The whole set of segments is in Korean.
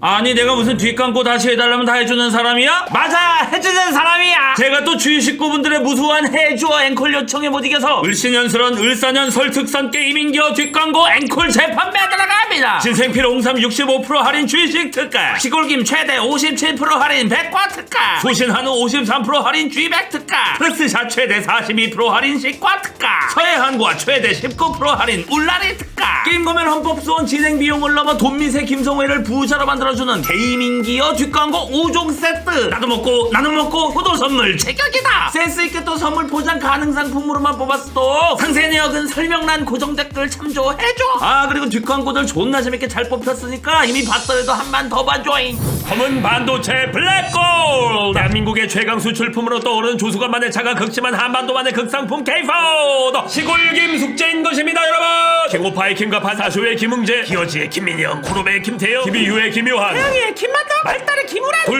아니 내가 무슨 뒷광고 다시 해달라면 다 해주는 사람이야? 맞아! 해주는 사람이야! 제가 또 주위 식구분들의 무수한 해주어 앵콜 요청에 못 이겨서 을신연스런 을사년 설특선 게이밍기어 뒷광고 앵콜 재판매 들어갑니다! 신생필 홍삼 65% 할인 주의식 특가! 시골김 최대 57% 할인 백과 특가! 소신 한우 53% 할인 주의백 특가! 플러스샷 최대 42% 할인 식과 특가! 서해 한과 최대 19% 할인 울라리 특가! 게임 구면 헌법 수원 진행 비용을 넘어 돈미세 김성회를 부자로 만들어 주는 게이밍 기어 뒷광고 5종 세트. 나도 먹고 나는 먹고 효도 선물 제격이다. 센스 있게 또 선물 포장 가능 상품으로만 뽑았어 또 상세 내역은 설명란 고정 댓글 참조해줘. 아 그리고 뒷광고들 존나 재밌게 잘 뽑혔으니까 이미 봤더라도 한 번 더 봐줘잉. 검은 반도체 블랙골 대한민국의 최강 수출품으로 떠오르는 조수간만의 차가 극심한 한반도만의 극상품 K4 시골김 숙제인 것입니다 여러분. 킹오파의 김과 반사쇼의 김웅재 기어지의 김민영 코로베의 김태영 김이유의 김 태영이의 김만덕 말달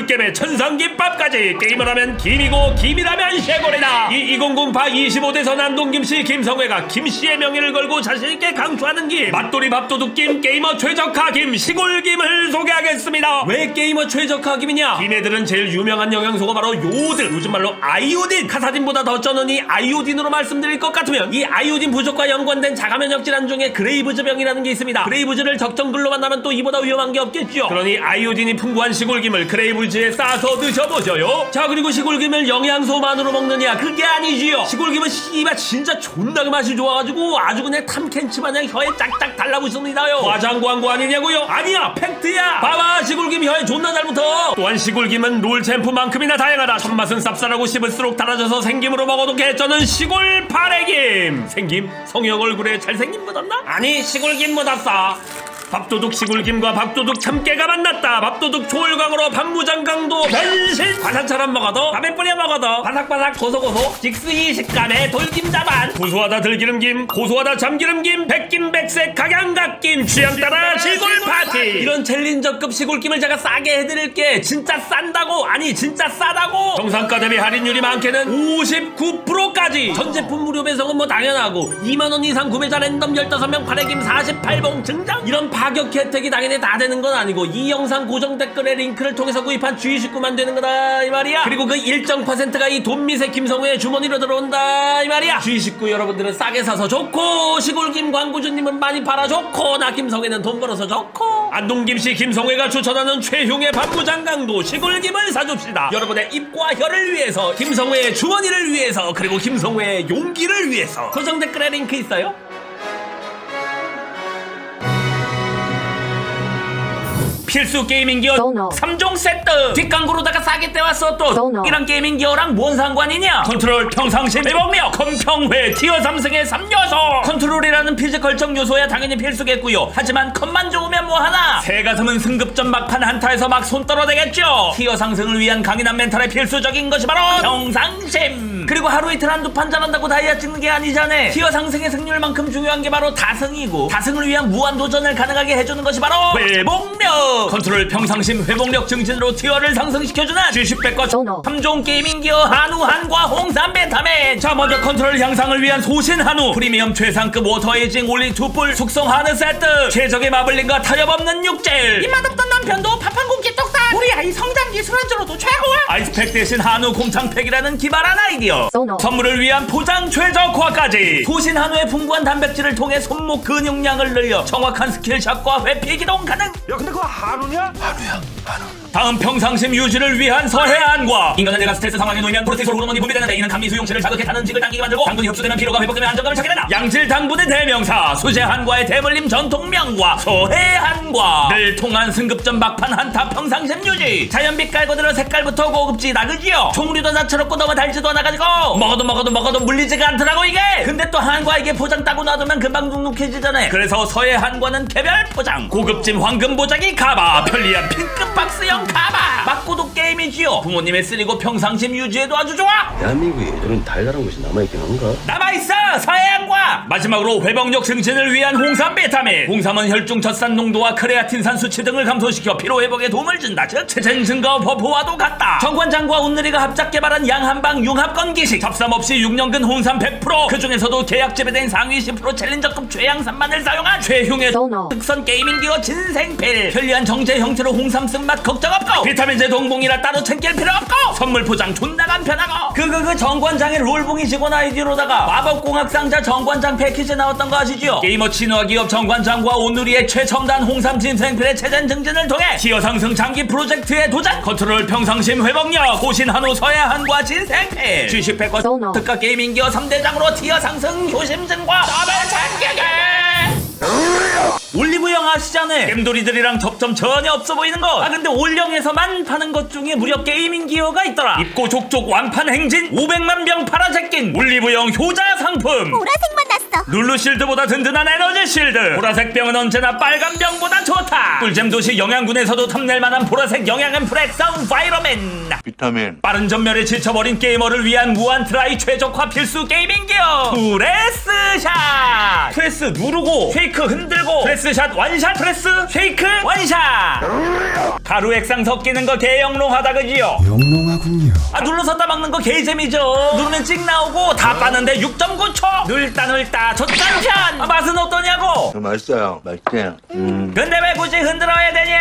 돌겜의 천상김밥까지 게임을 하면 김이고 김이라면 쉐골이다. 이 2008 25대선 남동 김씨 김성회가 김씨의 명예를 걸고 자신있게 강추하는 김. 맛돌이 밥도둑 김 게이머 최적화 김 시골 김을 소개하겠습니다. 왜 게이머 최적화 김이냐? 김애들은 제일 유명한 영양소가 바로 요오드 요즘 말로 아이오딘. 카사딘보다 더 쩌는 이 아이오딘으로 말씀드릴 것 같으면 이 아이오딘 부족과 연관된 자가면역 질환 중에 그레이브즈 병이라는 게 있습니다. 그레이브즈를 적정글로 만나면 또 이보다 위험한 게 없겠죠 그러니 아이오딘이 풍부한 시골 김을 그레이브즈 에 싸서 드셔보셔요. 자 그리고 시골김을 영양소만으로 먹느냐 그게 아니지요. 시골김은 씨발 진짜 존나게 맛이 좋아가지고 아주 그냥 탐켄치 마냥 혀에 짝짝 달라붙습니다요. 과장 광고 아니냐고요? 아니야 팩트야. 봐봐 시골김 혀에 존나 잘 붙어. 또한 시골김은 롤 챔프만큼이나 다양하다. 첫맛은 쌉쌀하고 씹을수록 달아져서 생김으로 먹어도 개쩌는 시골 파래김. 생김? 성형 얼굴에 잘생김 묻었나? 아니 시골김 묻었어 밥도둑 시골김과 밥도둑 참깨가 만났다. 밥도둑 초월광으로 밥무장강도 변신. 과자처럼 먹어도 밥에 뿌려 먹어도 바삭바삭 고소고소 직스이 식감의 돌김자반. 고소하다 들기름김 고소하다 참기름김 백김백색 각양각김. 취향 따라 시골 파티. 이런 챌린저급 시골김을 제가 싸게 해드릴게. 진짜 싼다고? 아니 진짜 싸다고? 정상가 대비 할인율이 많게는 59%까지. 전 제품 무료 배송은 뭐 당연하고 2만원 이상 구매자 랜덤 15명 파래김 48봉 증정. 이런 파격 혜택이 당연히 다 되는 건 아니고 이 영상 고정 댓글의 링크를 통해서 구입한 주의 식구만 되는 거다 이 말이야. 그리고 그 일정 퍼센트가 이 돈미세 김성우의 주머니로 들어온다 이 말이야. 주의 식구 여러분들은 싸게 사서 좋고 시골 김 광고주님은 많이 팔아 좋고 나 김성애는 돈 벌어서 좋고. 안동 김씨 김성애가 추천하는 최흉의 반무장 강도 시골 김을 사줍시다. 여러분의 입과 혀를 위해서 김성애의 주머니를 위해서 그리고 김성애의 용기를 위해서. 고정 댓글에 링크 있어요 필수 게이밍 기어 도노. 3종 세트. 뒷광고로다가 싸게 떼왔어 또. 이랑 게이밍 기어랑 뭔 상관이냐? 컨트롤 평상시 회복력. 검평회 티어 3승의 3요소 컨트롤이라는 피지컬적 요소야 당연히 필수겠고요. 하지만 컷만 좋으면 뭐하나? 새 가슴은 승급전 막판 한타에서 막 손 떨어대겠죠. 티어 상승을 위한 강인한 멘탈의 필수적인 것이 바로 평상심. 그리고 하루 이틀 한두 판 잘한다고 다이아 찍는 게 아니잖아. 티어 상승의 승률만큼 중요한 게 바로 다승이고 다승을 위한 무한 도전을 가능하게 해주는 것이 바로 회복력. 컨트롤 평상심 회복력 증진으로 티어를 상승시켜주는 주식백과 도노. 3종 게이밍 기어 한우 한과 홍삼 베타맨. 자 먼저 컨트롤 향상을 위한 소신 한우. 프리미엄 최상급 워터 에이징 올리 투뿔 숙성 한우 세트. 최적의 마블링과 타협 없는 육젤 입맛 없던 남편도 밥 한 공기 떡상. 우리 아이 성장기 술안주로도 최고야. 아이스팩 대신 한우 곰탕팩이라는 기발한 아이디어. 도노. 선물을 위한 포장 최적화까지. 소신 한우의 풍부한 단백질을 통해 손목 근육량을 늘려 정확한 스킬샷과 회피 기동 가능. 야 근데 그거 한우냐? 다음 평상심 유지를 위한 서해안과 인간은 내가 스트레스 상황에 놓이면 프로테이솔 호르몬이 분비되는데 이는 감미 수용체를 자극해 타는 직을 당기게 만들고 당분이 흡수되면 피로가 회복되면 안정감을 찾게 된다. 양질 당분의 대명사 수제한과의 대물림 전통명과 서해안과를 통한 승급전 막판 한타 평상심 유지. 자연빛 깔고 들어 색깔부터 고급지 나그지요. 종류도 다채롭고 너무 달지도 않아가지고 먹어도 먹어도 먹어도 물리지가 않더라고 이게. 근데 또 한과 이게 포장 따고 놔두면 금방 눅눅해지잖아요. 그래서 서해안과는 개별 포장. 고급진 황금 보자기 가바 편리한 핑크 박스형 가바 맞고도 게임이지요. 부모님의 쓰리고 평상심 유지에도 아주 좋아. 대한민국에 이런 달달한 것이 남아있긴 한가? 준다 마지막으로 회복력 증진을 위한 홍삼 비타민. 홍삼은 혈중 젖산 농도와 크레아틴산 수치 등을 감소시켜 피로 회복에 도움을 준다. 즉 체중 증가와 버프와도 같다. 정관장과 온누리가 합작 개발한 양한방 융합건 기식. 접삼 없이 6년근 홍삼 100% 그 중에서도 계약 재배된 상위 10% 챌린저급 최양산만을 사용한 최흉의. 특선 게이밍 기어 진생필. 편리한 정제 형태로 홍삼 쓴맛 걱정 없고 비타민제 동봉이라 따로 챙길 필요 없고 선물 포장 존나 간편하고. 그그그 정관장의 롤봉이 직원 아이디로다가 마법공학 상자 정관장 패키지 나왔던 거 아시죠? 게이머 친화 기업 정관장과 온누리의 최첨단 홍삼 진생필의 체전 증진을 통해 기어 상승 장기 프로젝트에 도전! 컨트롤 평상심 회복력! 고신 한우 서해한과 진생필! 주식백과. 특가 게이밍 기어 3대장으로 티어 상승 효심증과 더블 장격에 올리브영 아시잖아요 겜돌이들이랑 접점 전혀 없어 보이는 거아 근데 올영에서만 파는 것 중에 무려 게이밍 기어가 있더라. 입고 족족 완판 행진 500만 병 팔아 제낀 올리브영 효자 상품. 보라색만 났어. 룰루 실드보다 든든한 에너지 실드. 보라색 병은 언제나 빨간 병보다 좋다. 꿀잼 도시 영양군에서도 탐낼 만한 보라색 영양 앰플 엑사운 바이러맨 비타민. 빠른 전멸에 지쳐버린 게이머를 위한 무한 트라이 최적화 필수 게이밍 기어. 프레스샷 프레스 누르고 쉐이크 흔들고 프레스샷 원샷. 프레스 쉐이크 원샷. 가루 액상 섞이는 거 개영롱하다 그지요? 영롱하군요. 아 눌러섰다 막는 거 개재미죠. 누르면 찍 나오고 다 빠는데 6.9초. 눌다 눌다. 젖단편 아, 맛은 어떠냐고. 더 맛있어요. 맛있어요 음. 근데 왜 굳이 흔들어야 되냐?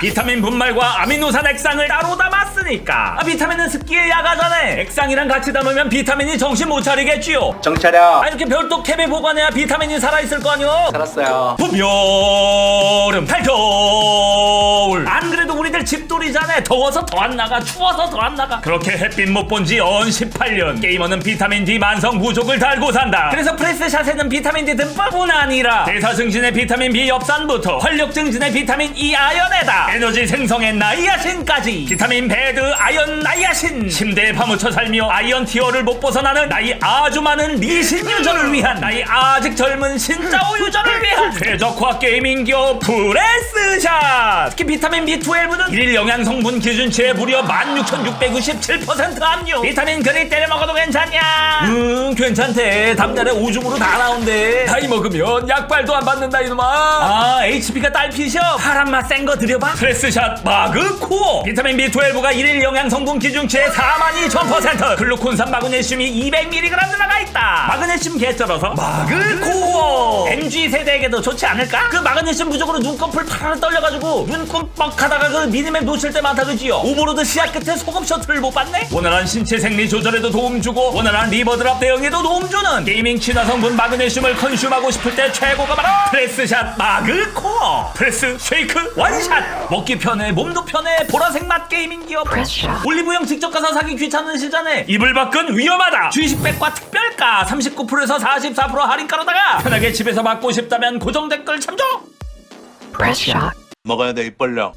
비타민 분말과 아미노산 액상을 따로 담았으니까. 아, 비타민은 습기에 약하잖아. 액상이랑 같이 담으면 비타민이 정신 못 차리겠지요. 정차려. 아, 이렇게 별도 캡에 보관해야 비타민 이 살아있을 거 아니요? 살았어요. 봄여름 달겨울. 안 그래도 우리들 집돌이잖아. 더워서 더 안 나가 추워서 더 안 나가. 그렇게 햇빛 못 본 지 언 18년. 게이머는 비타민 D 만성 부족을 달고 산다. 그래서 프레스샷에는 비타민 D 듬뿍뿐 아니라 대사 증진의 비타민 B 엽산부터 활력 증진의 비타민 E 아연에다. 에너지 생성의 나이아신까지. 비타민 배드 아연 나이아신. 침대에 파묻혀 살며 아이언 티어를 못 벗어나는 나이 아주 많은 리신 유저를 위한 나이 아직 젊은 신짜오 유저를 위한 최적화 게이밍 기업 프레스샷! 특히 비타민 B12는 일일 영양 성분 기준치에 무려 16,697% 함유. 비타민 그리 때려 먹어도 괜찮냐? 음 괜찮대. 다음날에 오줌으로 다 나온대. 나이 먹으면 약발도 안 받는다 이놈아. 아 HP가 딸피셔? 파란 맛센 거 드려봐. 프레스샷 마그 코어. 비타민 B12가 일일 영양 성분 기준치에 42,000% 글루콘산 마그네슘이 200mg 들어가 있다. 마그네슘 개쩔어서 마그 코어 MG 세대에게도 좋지 않을까? 그 마그네슘 부족으로 눈꺼풀 파르르 떨려가지고 눈금뻑 하다가 그 미니맵 놓칠 때 많다 그지요 오버로드 시야 끝에 소금 셔틀을 못 봤네? 원활한 신체 생리 조절에도 도움 주고 원활한 리버 드랍 대응에도 도움 주는 게이밍 친화 성분 마그네슘을 컨슘하고 싶을 때 최고가 바로 프레스샷 마그 코어 프레스 쉐이크 원샷 먹기 편해 몸도 편해 보라색 맛 게이밍 기업 프레스샷. 올리브영 직접 가서 사기 귀찮은 시간에 이불 밖은 위험하다 주식백과 특별 가 39%에서 44% 할인가로다가 편하게 집에서 받고 싶다면 고정 댓글 참조! Press. 먹어야 돼 입벌려